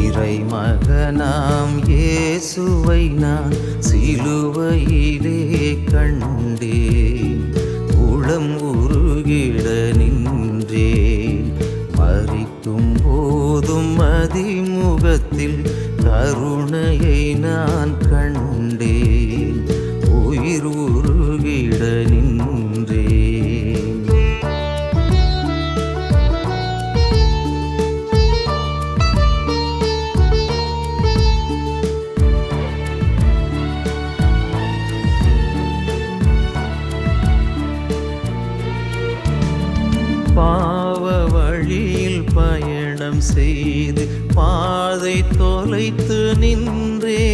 இறை மகனாம் இயேசுவை நான் சிலுவையிலே கண்டே அதிமுகத்தில் கருணையை நான் கண்டேன். உயிர் உருகிட செய்து பாதை தொலைத்து நின்றே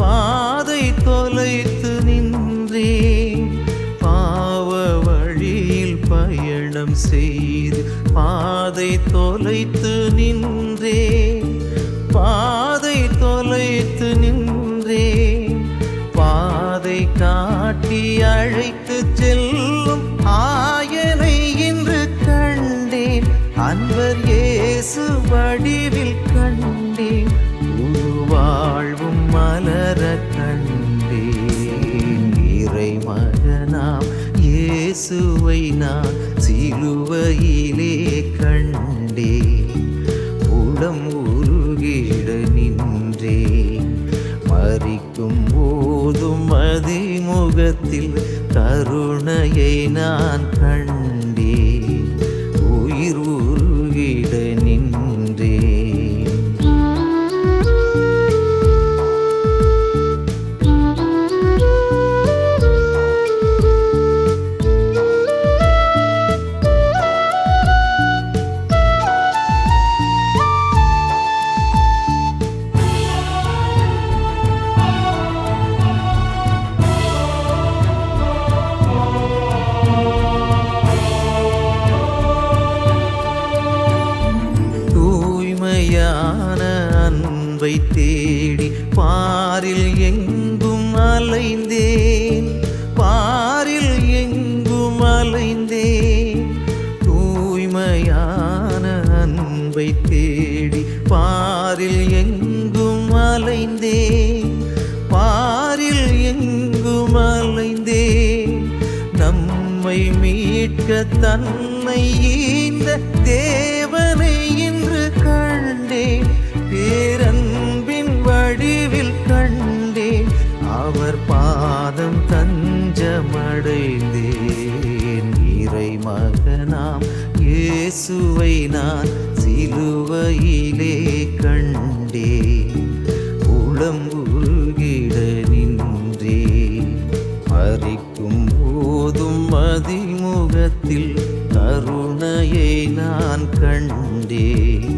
பாதை தொலைத்து நின்றே பாவ வழியில் பயணம் செய்து பாதை தொலைத்து நின்றே பாதை தொலைத்து நின்றே பாதை காட்டி அழைத்து செல்ல வாழ்வும் மலர கண்டேன். இறை மகனாம் இயேசுவை நான் சிலுவையிலே கண்டே உளம் உருகிட நின்றே மறிக்கும் போதும் அதிமுகத்தில் கருணையை நான் அன்பை தேடி பாரில் எங்கும் அலைந்தேன். பாரில் எங்கும் அலைந்தேன். தூய்மையான அன்பை தேடி பாரில் எங்கும் அலைந்தேன். பாரில் எங்கும் அலைந்தேன். நம்மை மீட்க தன்னை ஈந்த தேவனை இன்று கண்டேன். பேர் நாம் இயேசுவை நான் சிலுவையிலே கண்டே உளம் உருகிட நின்றேன் மறிக்கும் போதும் மதிமுகத்தில் கருணையை நான் கண்டேன்